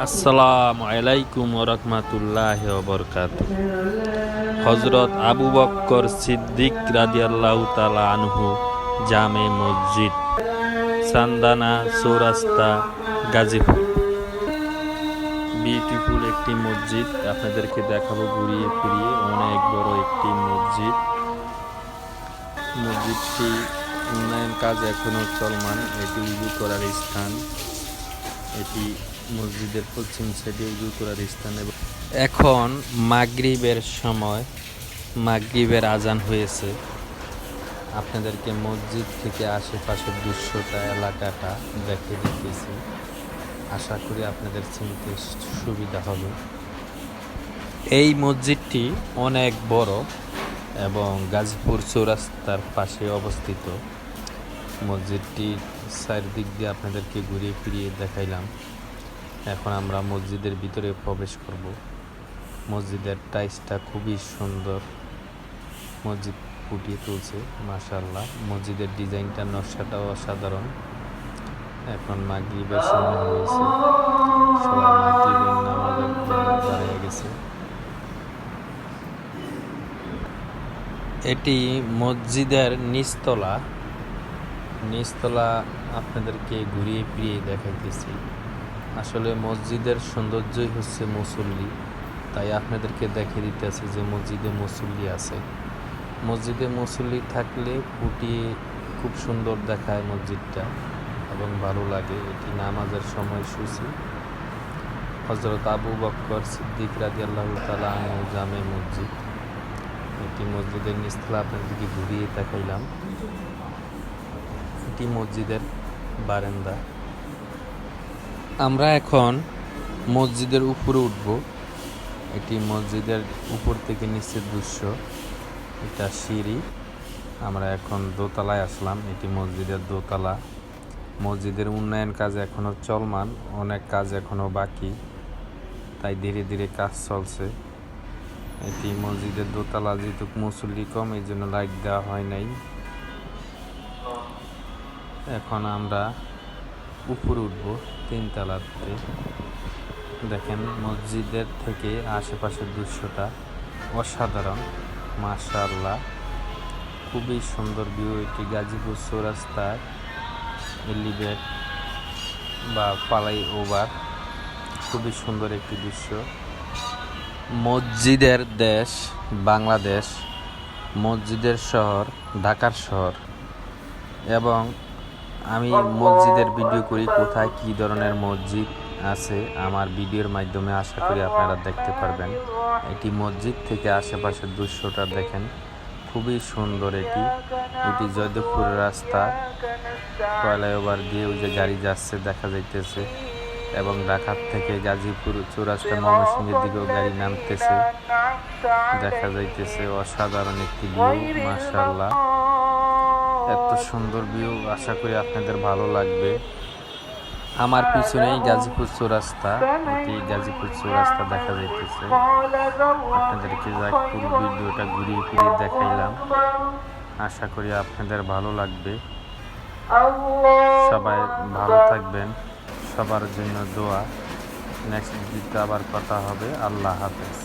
আসসালামু আলাইকুম রহমাতুল্লাহ বরকাত হজরত আবু বক্কর সিদ্দিক রাদিয়াল্লাহ তালা আনহু জামে মসজিদ, সান্দানা চৌরাস্তা, গাজীপুর। বিউটিফুল একটি মসজিদ, আপনাদেরকে দেখাবো ঘুরিয়ে ফিরিয়ে। অনেক বড় একটি মসজিদ। মসজিদটি উন্নয়ন কাজ এখনও চলমান। এটি উজু করার স্থান। এটি মসজিদের পশ্চিম সাইডে উজু করার স্থান এবং এখন মাগরিবের সময়, মাগরিবের আজান হয়েছে। আপনাদেরকে মসজিদ থেকে আশেপাশের দৃশ্যটা, এলাকাটা দেখে দিতেছি। আশা করি আপনাদের চিনতে সুবিধা হবে। এই মসজিদটি অনেক বড় এবং গাজীপুর চৌরাস্তার পাশে অবস্থিত। মসজিদটির চারিদিক দিয়ে আপনাদেরকে ঘুরিয়ে ফিরিয়ে দেখাইলাম। এখন আমরা মসজিদের ভিতরে প্রবেশ করব। মসজিদের টাইসটা খুবই সুন্দর। মসজিদ ফুটিয়ে তুলছে মাশাল্লাহ মসজিদের ডিজাইনটা নকশাটাও অসাধারণ। এখন মাগরিবের সময় হয়েছে। এটি মসজিদের নিচতলা। নিচতলা আপনাদেরকে ঘুরিয়ে ফিরিয়ে দেখাইতেছি। আসলে মসজিদের সৌন্দর্যই হচ্ছে মুসল্লি। তাই আপনাদেরকে দেখে দিতেছে যে মসজিদে মুসল্লি আছে। মসজিদে মুসল্লি থাকলে ফুটিয়ে খুব সুন্দর দেখায় মসজিদটা এবং ভালো লাগে। এটি নামাজের সময়সূচি হজরত আবু বক্কর সিদ্দিক রাজি আল্লাহ তালা জামে মসজিদ। এটি মসজিদের নিচতলা আপনাদেরকে ঘুরিয়ে দেখাইলাম। এটি মসজিদের বারান্দা। আমরা এখন মসজিদের উপরে উঠব। এটি মসজিদের উপর থেকে নিচের দৃশ্য। এটা সিঁড়ি। আমরা এখন দোতলায় আসলাম। এটি মসজিদের দোতলা। মসজিদের উন্নয়ন কাজ এখনও চলমান। অনেক কাজ এখনও বাকি। তাই ধীরে ধীরে কাজ চলছে। এটি মসজিদের দোতলা। যেহেতু মুসল্লি কম, এই জন্য লাইট দেওয়া হয় নাই। এখন আমরা উপরে উঠব, তিনতলাতে। দেখেন, মসজিদের থেকে আশেপাশের দৃশ্যটা অসাধারণ, মাশাআল্লাহ। খুবই সুন্দর ভিউ এটি গাজীপুর চৌরাস্তার এলিভেট বা পালাই ওভার খুবই সুন্দর একটি দৃশ্য। মসজিদের দেশ বাংলাদেশ, মসজিদের শহর ঢাকার শহর এবং আমি মসজিদের ভিডিও করি কোথায় কি ধরনের মসজিদ আছে আমার ভিডিওর মাধ্যমে আশা করি আপনারা দেখতে পারবেন। এটি মসজিদ থেকে আশেপাশের দৃশ্যটা দেখেন খুবই সুন্দর এটি। এটি জয়দেবপুর রাস্তা ফ্লাইওভার দিয়ে ওই যে গাড়ি যাচ্ছে দেখা যাইতেছে। এবং ঢাকার থেকে গাজীপুর চৌরাস্তা ময়মনসিংহের দিকেও গাড়ি নামতেছে দেখা যাইতেছে। অসাধারণ একটি ভিউ মাশাল্লাহ এত সুন্দর ভিউ আশা করি আপনাদের ভালো লাগবে। আমার পিছনেই গাজীপুর চৌরাস্তা এটি গাজীপুর চৌরাস্তা দেখা যাইতেছে। আপনাদেরকে যাক ভিডিওটা ঘুরিয়ে ফিরিয়ে দেখাইলাম। আশা করি আপনাদের ভালো লাগবে। সবাই ভালো থাকবেন সবার জন্য দোয়া। নেক্সট ভিডিওতে আবার কথা হবে। আল্লাহ হাফেজ।